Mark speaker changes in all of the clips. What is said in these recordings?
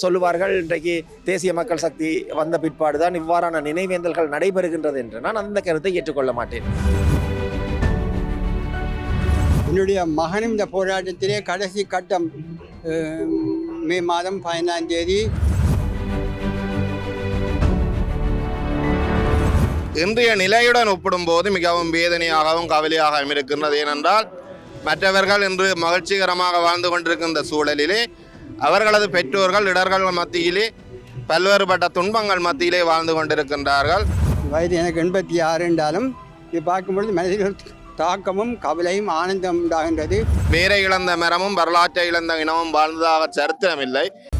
Speaker 1: சொல்லுவார்கள் இன்றைக்கு தேசிய மக்கள் சக்தி வந்த பிற்பாடு தான் இவ்வாறான நினைவேந்தல்கள் நடைபெறுகின்றது என்று நான் அந்த கருத்தை ஏற்றுக்கொள்ள மாட்டேன்.
Speaker 2: என்னுடைய மகனும் இந்த போராட்டத்திலே கடைசி கட்டம் மே மாதம் பதினாம் தேதி.
Speaker 3: இன்றைய நிலையுடன் ஒப்பிடும்போது மிகவும் வேதனையாகவும் கவலையாகவும் இருக்கின்றது ஏனென்றால் மற்றவர்கள் இன்று மகிழ்ச்சிகரமாக வாழ்ந்து கொண்டிருக்கின்ற சூழலிலே அவர்களது பெற்றோர்கள் இடர்கள் மத்தியிலே பல்வேறுபட்ட துன்பங்கள் மத்தியிலே வாழ்ந்து கொண்டிருக்கின்றார்கள்.
Speaker 2: வயது எனக்கு எண்பத்தி ஆறு என்றாலும் இது பார்க்கும்பொழுது மனதில் தாக்கமும் கவலையும் ஆனந்தம் உண்டாகின்றது.
Speaker 3: வேரை இழந்த மரமும் வரலாற்றை இழந்த இனமும் வாழ்ந்ததாக சரித்திரமில்லை.
Speaker 1: அஹ்,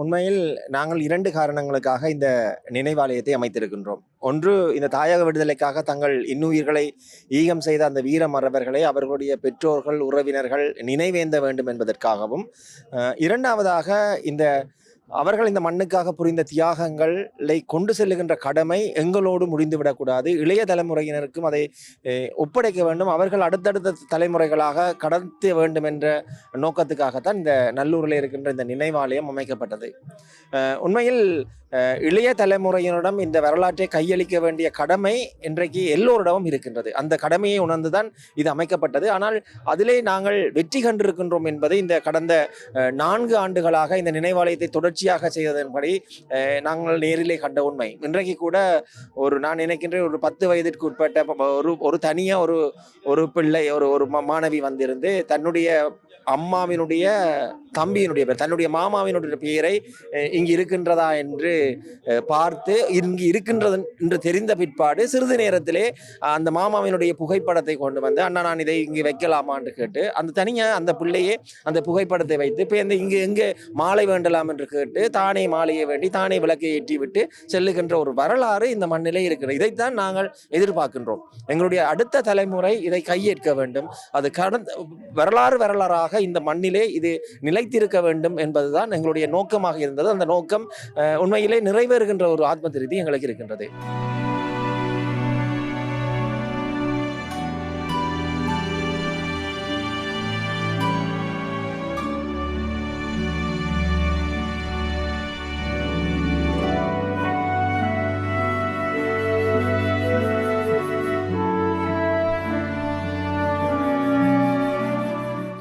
Speaker 1: உண்மையில் நாங்கள் இரண்டு காரணங்களுக்காக இந்த நினைவாலயத்தை அமைத்திருக்கின்றோம். ஒன்று இந்த தாயக விடுதலைக்காக தங்கள் இன்னுயிர்களை ஈகம் செய்த அந்த வீர மறவர்களை அவர்களுடைய பெற்றோர்கள் உறவினர்கள் நினைவேந்த வேண்டும் என்பதற்காகவும் இரண்டாவதாக இந்த அவர்கள் இந்த மண்ணுக்காக புரிந்த தியாகங்களை கொண்டு செல்லுகின்ற கடமை எங்களோடு முடிந்துவிடக்கூடாது. இளைய தலைமுறையினருக்கும் அதை ஒப்படைக்க வேண்டும். அவர்கள் அடுத்தடுத்த தலைமுறைகளாக கடத்த வேண்டும் என்ற நோக்கத்துக்காகத்தான் இந்த நல்லூரில் இருக்கின்ற இந்த நினைவாலயம் அமைக்கப்பட்டது. உண்மையில் இளைய தலைமுறையினரிடம் இந்த வரலாற்றை கையளிக்க வேண்டிய கடமை இன்றைக்கு எல்லோரிடமும் இருக்கின்றது. அந்த கடமையை உணர்ந்துதான் இது அமைக்கப்பட்டது. ஆனால் அதிலே நாங்கள் வெற்றி கண்டிருக்கின்றோம் என்பதை இந்த கடந்த நான்கு ஆண்டுகளாக இந்த நினைவாலயத்தை தொடர்ச்சியாக செய்ததன்படி நாங்கள் நேரிலே கண்ட உண்மை. இன்றைக்கு கூட ஒரு நான் நினைக்கின்றேன் ஒரு பத்து வயதிற்கு உட்பட்ட ஒரு ஒரு தனியாக ஒரு ஒரு பிள்ளை ஒரு ஒரு மாணவி வந்திருந்து தன்னுடைய அம்மாவினுடைய தம்பியினுடைய பேர் தன்னுடைய மாமாவினுடைய பெயரை இங்கு இருக்கின்றதா என்று பார்த்து இங்கு இருக்கின்றது என்று தெரிந்த பிற்பாடு சிறிது நேரத்திலே அந்த மாமாவினுடைய புகைப்படத்தை கொண்டு வந்து அண்ணா நான் இதை இங்கு வைக்கலாமான்னு கேட்டு அந்த தனியாக அந்த பிள்ளையே அந்த புகைப்படத்தை வைத்து இப்போ இந்த இங்கு எங்கே மாலை வேண்டலாம்? என்று கேட்டு தானே மாலையை வேண்டி தானே விளக்கை ஏற்றி விட்டு செல்லுகின்ற ஒரு வரலாறு இந்த மண்ணிலே இருக்கிறது. இதைத்தான் நாங்கள் எதிர்பார்க்கின்றோம். எங்களுடைய அடுத்த தலைமுறை இதை கையேற்க வேண்டும். அது கடந்த வரலாறு வரலாறாக இந்த மண்ணிலே இது நிலை நிலைத்திருக்க வேண்டும் என்பதுதான் எங்களுடைய நோக்கமாக இருந்தது. அந்த நோக்கம் அஹ், உண்மையிலே நிறைவேறுகின்ற ஒரு ஆத்ம திருப்தி எங்களுக்கு இருக்கின்றது.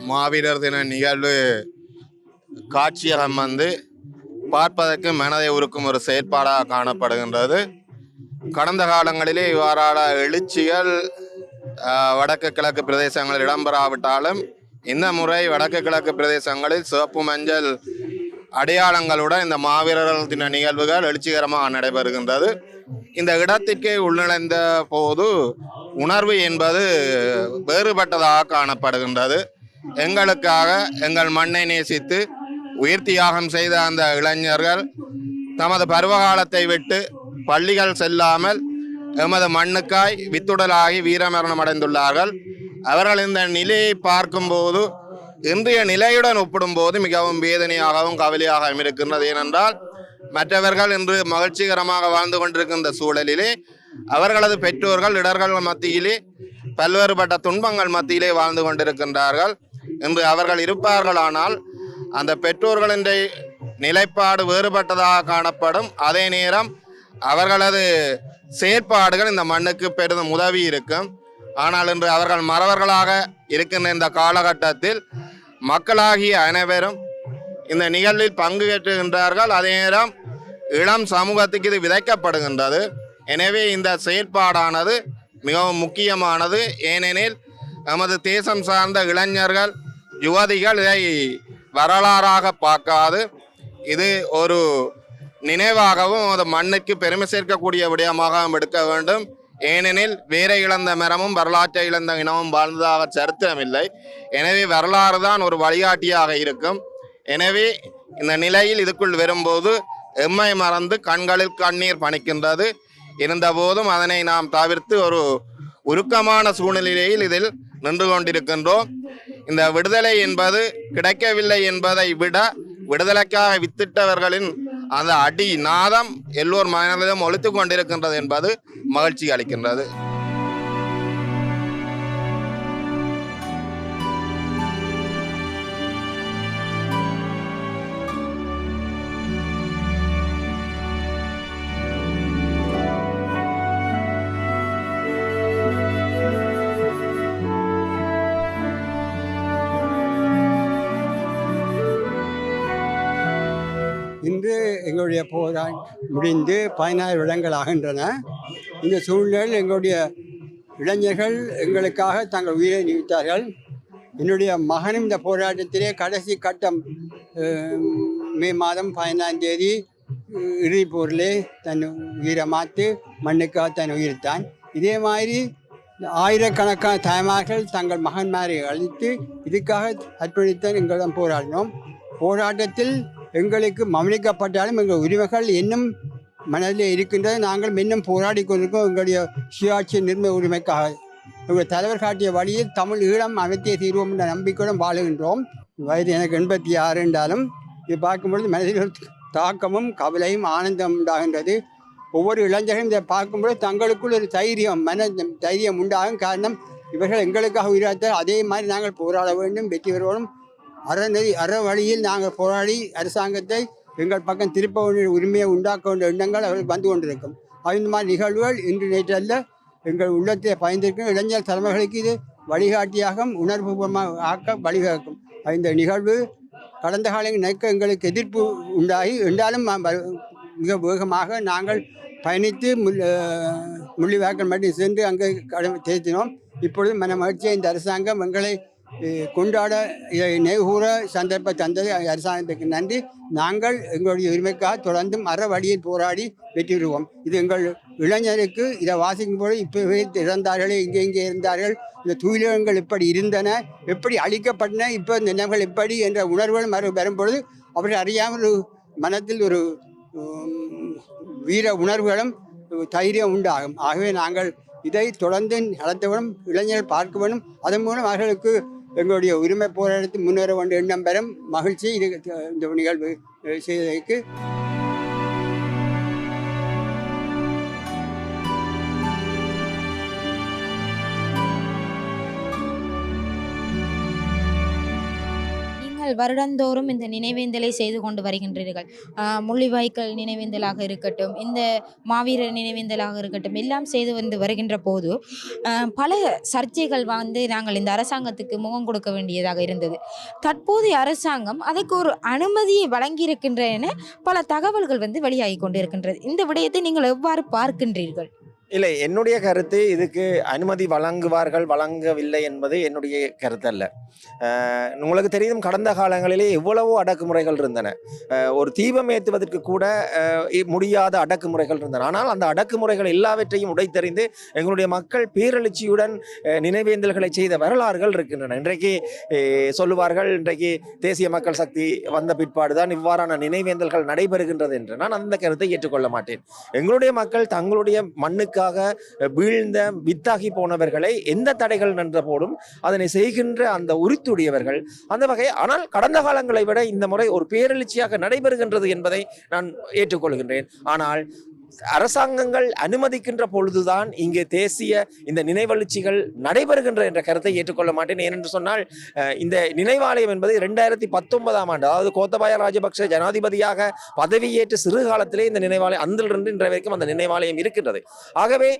Speaker 3: மாவீரர் தின நிகழ்வு காட்சியகம் வந்து பார்ப்பதற்கு மனதை உருக்கும் ஒரு செயற்பாடாக காணப்படுகின்றது. கடந்த காலங்களிலே இவ்வாறான எழுச்சிகள் வடக்கு கிழக்கு பிரதேசங்களில் இடம்பெறாவிட்டாலும் இந்த முறை வடக்கு கிழக்கு பிரதேசங்களில் சிவப்பு மஞ்சள் அடையாளங்களுடன் இந்த மாவீரர்கள் தின நிகழ்வுகள் எழுச்சிகரமாக நடைபெறுகின்றது. இந்த இடத்திற்கே உள்நுழைந்த போது உணர்வு என்பது வேறுபட்டதாக காணப்படுகின்றது. எங்களுக்காக எங்கள் மண்ணை நேசித்து உயிர் தியாகம் செய்த அந்த இளைஞர்கள் தமது பருவகாலத்தை விட்டு பள்ளிகள் செல்லாமல் எமது மண்ணுக்காய் வித்துடலாகி வீரமரணம் அடைந்துள்ளார்கள். அவர்கள் இந்த நிலையை பார்க்கும்போது இன்றைய நிலையுடன் ஒப்பிடும்போது மிகவும் வேதனையாகவும் கவலையாகவும் இருக்கின்றது. ஏனென்றால் மற்றவர்கள் இன்று மகிழ்ச்சிகரமாக வாழ்ந்து கொண்டிருக்கின்ற சூழலிலே அவர்களது பெற்றோர்கள் இடர்கள் மத்தியிலே பல்வேறுபட்ட துன்பங்கள் மத்தியிலே வாழ்ந்து கொண்டிருக்கின்றார்கள். இன்று அவர்கள் இருப்பார்களானால் அந்த பெற்றோர்களின் நிலைப்பாடு வேறுபட்டதாக காணப்படும். அதே நேரம் அவர்களது செயற்பாடுகள் இந்த மண்ணுக்கு பெரிதும் உதவி இருக்கும். ஆனால் இன்று அவர்கள் மறவர்களாக இருக்கின்ற இந்த காலகட்டத்தில் மக்களாகிய அனைவரும் இந்த நிகழ்வில் பங்கு பெற்றுகின்றார்கள் அதே நேரம் இளம் சமூகத்துக்கு இது விதைக்கப்படுகின்றது. எனவே இந்த செயற்பாடானது மிகவும் முக்கியமானது. ஏனெனில் நமது தேசம் சார்ந்த இளைஞர்கள் யுவதிகள் இதை வரலாறாக பார்க்காது. இது ஒரு நினைவாகவும் அது மண்ணுக்கு பெருமை சேர்க்கக்கூடிய விடயமாகவும் எடுக்க வேண்டும். ஏனெனில் வீர இழந்த மரமும் வரலாற்றை இழந்த இனமும் வாழ்ந்ததாக சரித்திரமில்லை. எனவே வரலாறு தான் ஒரு வழிகாட்டியாக இருக்கும். எனவே இந்த நிலையில் இதுக்குள் வரும்போது எம்மை மறந்து கண்களில் கண்ணீர் பணிக்கின்றது. இருந்தபோதும் அதனை நாம் தவிர்த்து ஒரு உருக்கமான சூழ்நிலையில் இதில் நின்று கொண்டிருக்கின்றோம். இந்த விடுதலை என்பது கிடைக்கவில்லை என்பதை விட விடுதலைக்காக வித்திட்டவர்களின் அந்த அடி நாதம் எல்லோர் மனதிலும் ஒழித்து கொண்டிருக்கின்றது என்பது மகிழ்ச்சி அளிக்கின்றது.
Speaker 2: எங்களுடைய போரான் முடிந்து பதினாறு இடங்கள் ஆகின்றன. இந்த சூழ்நிலையில் எங்களுடைய இளைஞர்கள் எங்களுக்காக தங்கள் உயிரை நீவித்தார்கள் என்னுடைய மகனும் இந்த போராட்டத்திலே கடைசி கட்டம் மே மாதம் பதினாம் தேதி இறுதி போரிலே தன் உயிரை மாற்று மண்ணுக்காக தன் உயிர்த்தான். இதே மாதிரி ஆயிரக்கணக்கான தாய்மார்கள் தங்கள் மகன்மாரை அழித்து இதுக்காக அர்ப்பணித்த எங்களிடம் போராடினோம். போராட்டத்தில் எங்களுக்கு மவனிக்கப்பட்டாலும் எங்கள் உரிமைகள் இன்னும் மனதில் இருக்கின்றது. நாங்கள் இன்னும் போராடி கொண்டிருக்கோம். எங்களுடைய சுயாட்சி நிர்ணய உரிமைக்காக. எங்கள் தலைவர் காட்டிய வழியில் தமிழ் ஈழம் அமைத்திய தீர்வோம் என்ற நம்பிக்கையுடன் வாழுகின்றோம். வயது எனக்கு எண்பத்தி ஆறு என்றாலும் இது பார்க்கும்பொழுது மனதில் தாக்கமும் கவலையும் ஆனந்தம் உண்டாகின்றது. ஒவ்வொரு இளைஞர்களும் இதை பார்க்கும்பொழுது தங்களுக்குள் ஒரு தைரியம் மன தைரியம் உண்டாகும். காரணம் இவர்கள் எங்களுக்காக உயிராத்தால் அதே மாதிரி நாங்கள் போராட வேண்டும் வெற்றி பெறுவோம். அறநெறி அற வழியில் நாங்கள் போராடி அரசாங்கத்தை எங்கள் பக்கம் திருப்ப வேண்டிய உரிமையை உண்டாக்க வேண்டிய எண்ணங்கள் அவர்கள் வந்து கொண்டிருக்கும். அந்த மாதிரி நிகழ்வுகள் இன்று நேற்று அல்ல எங்கள் உள்ளத்தை பயந்திருக்கும். இளைஞர் தலைமைகளுக்கு இது வழிகாட்டியாக உணர்வுபூர்வமாக ஆக்க வழிவகுக்கும். இந்த நிகழ்வு கடந்த காலங்கள் நினைக்க எங்களுக்கு எதிர்ப்பு உண்டாகி என்றாலும் மிக வேகமாக நாங்கள் பயணித்து முள் முள்ளிவாக்கல் மட்டும் சென்று அங்கே கடமை தேர்த்தினோம் இப்பொழுது மன மகிழ்ச்சியை இந்த அரசாங்கம் எங்களை கொண்டாட இதை சந்தர்ப்ப சந்தர்ப்பம் தந்தது அரசாங்கத்துக்கு நன்றி. நாங்கள் எங்களுடைய உரிமைக்காக தொடர்ந்தும் அற வழியில் போராடி வெற்றி பெறுவோம் இது எங்கள் இளைஞருக்கு இதை வாசிக்கும் போது இப்போவே இறந்தார்களே இங்கே இங்கே இருந்தார்கள். இந்த துயிலகங்கள் எப்படி இருந்தன எப்படி அழிக்கப்பட்டன இப்போ இந்த நினைவுகள் எப்படி என்ற உணர்வுகள் மறு வரும்பொழுது அவர்கள் அறியாமல் ஒரு மனத்தில் ஒரு வீர உணர்வுகளும் தைரியம் உண்டாகும். ஆகவே நாங்கள் இதை தொடர்ந்து நடத்த இளைஞர்கள் பார்க்க வேணும் அதன் மூலம் அவர்களுக்கு எங்களுடைய உரிமை போராட்டத்தில் முன்னேற வேண்டிய எண்ணம் பெறும் மகிழ்ச்சி இது இந்த நிகழ்வு செய்ததற்கு.
Speaker 4: நீங்கள் வருடந்தோறும் இந்த நினைவேந்தலை செய்து கொண்டு வருகின்றீர்கள். முள்ளிவாய்க்கல் முள்ளிவாய்க்கால் நினைவேந்தலாக இருக்கட்டும் இந்த மாவீரர் நினைவேந்தலாக இருக்கட்டும் எல்லாம் செய்து வந்து வருகின்ற போது பல சர்ச்சைகள் வந்து நாங்கள் இந்த அரசாங்கத்துக்கு முகம் கொடுக்க வேண்டியதாக இருந்தது. தற்போதைய அரசாங்கம் அதற்கு ஒரு அனுமதியை வழங்கியிருக்கின்றன பல தகவல்கள் வந்து வெளியாகி கொண்டிருக்கின்றது. இந்த விடயத்தை நீங்கள் எவ்வாறு பார்க்கின்றீர்கள்?
Speaker 1: இல்லை என்னுடைய கருத்து இதுக்கு அனுமதி வழங்குவார்கள் வழங்கவில்லை என்பது என்னுடைய கருத்து அல்ல உங்களுக்கு தெரியும் கடந்த காலங்களிலே எவ்வளவோ அடக்குமுறைகள் இருந்தன. ஒரு தீபம் ஏற்றுவதற்கு கூட முடியாத அடக்குமுறைகள் இருந்தன. ஆனால் அந்த அடக்குமுறைகள் எல்லாவற்றையும் உடைத்தறிந்து எங்களுடைய மக்கள் பேரெழுச்சியுடன் நினைவேந்தல்களை செய்த வரலாறுகள் இருக்கின்றன. இன்றைக்கு சொல்லுவார்கள் இன்றைக்கு தேசிய மக்கள் சக்தி வந்த பிற்பாடு தான் இவ்வாறான நினைவேந்தல்கள் நடைபெறுகின்றது என்று. நான் அந்த கருத்தை ஏற்றுக்கொள்ள மாட்டேன். எங்களுடைய மக்கள் தங்களுடைய மண்ணுக்கு அஹ், வீழ்ந்த வித்தாகி போனவர்களை எந்த தடைகள் நின்ற போடும் அதனை செய்கின்ற அந்த உரித்துடையவர்கள் அந்த வகை ஆனால் கடந்த காலங்களை விட இந்த முறை ஒரு பேரெழுச்சியாக நடைபெறுகின்றது என்பதை நான் ஏற்றுக்கொள்கின்றேன். ஆனால் அரசாங்கங்கள் அனுமதிக்கின்ற பொழுதுதான் இங்கே தேசிய இந்த நினைவழுச்சிகள் நடைபெறுகின்ற என்ற கருத்தை ஏற்றுக்கொள்ள மாட்டேன். ஏனென்று சொன்னால் இந்த நினைவாலயம் என்பது ரெண்டாயிரத்தி பத்தொன்பதாம் ஆண்டு அதாவது கோத்தபாய ராஜபக்ஷ ஜனாதிபதியாக பதவியேற்று சிறு காலத்திலே இந்த நினைவாலயம் அந்திலிருந்து இன்றைய வரைக்கும் அந்த நினைவாலயம் இருக்கின்றது. ஆகவே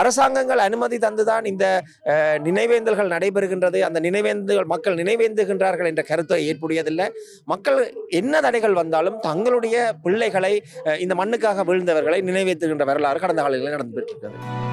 Speaker 1: அரசாங்கங்கள் அனுமதி தந்துதான் இந்த நினைவேந்தல்கள் நடைபெறுகின்றது. அந்த நினைவேந்தல் மக்கள் நினைவேந்துகின்றார்கள் என்ற கருத்தை ஏற்புடையதில்லை. மக்கள் என்ன தடைகள் வந்தாலும் தங்களுடைய பிள்ளைகளை இந்த மண்ணுக்காக வீழ்ந்தவர்களை நினைவேற்றுகின்ற வரலாறு கடந்த காலங்களில் நடந்து பெற்றிருக்கிறது